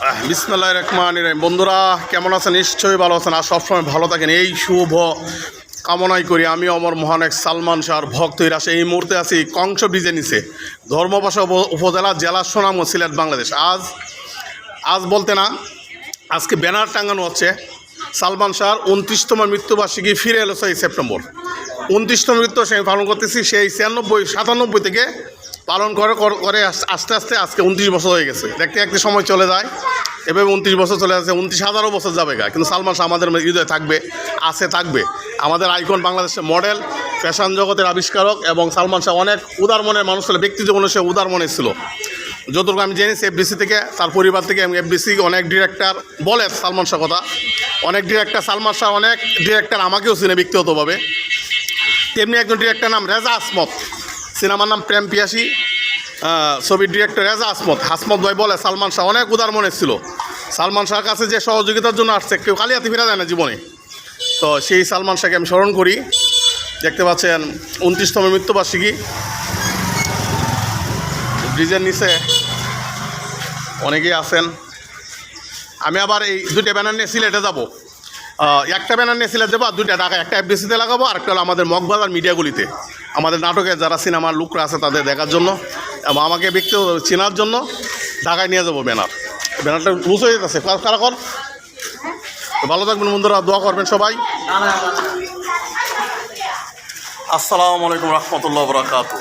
বিসমিল্লাহ রহমান রহিম। বন্ধুরা, কেমন আছেন? নিশ্চয়ই ভালো আছেন। আর সবসময় ভালো থাকেন। এই শুভ কামনাই করি আমি, অমর মহান এক সালমান শাহর ভক্তই আসে এই মুহূর্তে আছি কংস ব্রিজে নিচে, ধর্মপাশা উপ- উপজেলা জেলা সোনাম ও সিলেট, বাংলাদেশ। আজ আজ বলতে না, আজকে ব্যানার টাঙানো হচ্ছে সালমান শাহর উনত্রিশতম মৃত্যুবার্ষিকী, ফিরে এলো ছয় সেপ্টেম্বর। উনত্রিশতম মৃত্যু সে পালন করতেছি সেই ছিয়ানব্বই, সাতানব্বই থেকে পালন করে কর- আস- আস্তে আস্তে আজকে উনত্রিশ বছর হয়ে গেছে। দেখতে দেখতে সময় চলে যায়। এভাবে উনত্রিশ বছর চলে যাচ্ছে উনত্রিশ হাজারও বছর যাবে গা। কিন্তু সালমান শাহ আমাদের হৃদয়ে থাকবে, আছে, থাকবে। আমাদের আইকন বাংলাদেশের মডেল, ফ্যাশন জগতের আবিষ্কারক এবং সালমান শাহ অনেক উদার মনের মানুষ ছিল ব্যক্তি জীবনে সে উদার মনে ছিল। যতটুকু আমি জেনেছি এফবিসি থেকে, তার পরিবার থেকে এবং এফবিসি অনেক ডিরেক্টর বলে সালমান শাহ কথা। অনেক ডিরেক্টর সালমান শাহ অনেক ডিরেক্টর আমাকেও চিনে ব্যক্তিগতভাবে। তেমনি একজন ডিরেক্টর নাম রেজা আসমত। সিনেমার নাম প্রেম পিয়াসি। ছবির ডিরেক্টর রেজা আসমত হাসমত ভাই বলে, সালমান শাহ অনেক উদার মনে ছিল। সালমান শাহর কাছে যে সহযোগিতার জন্য আসছে, কেউ কালিয়াতি ফেরা যায় না জীবনে। তো সেই সালমান শাহকে আমি স্মরণ করি। দেখতে পাচ্ছেন, উনত্রিশতম মৃত্যুবার্ষিকী। ব্রিজের নিচে অনেকেই আছেন। আমি আবার এই দুইটা ব্যানার নিয়ে সিলেটে যাব। একটা ব্যানার নিয়ে সিলেট যাব আর দুইটা ঢাকা একটা এফডিসিতে লাগাবো আর একটা হলো আমাদের মগবাজার মিডিয়াগুলিতে। আমাদের নাটকে যারা সিনেমার লুকরা আছে তাদের দেখার জন্য এবং আমাকে ব্যক্তি চেনার জন্য ঢাকায় নিয়ে যাব ব্যানার। ব্যানারটা লুজ হয়ে যেতেছে কারা কর ভালো থাকবেন বন্ধুরা, দোয়া করবেন সবাই। আসসালামু আলাইকুম রহমতুল্লাহ বরাকাতু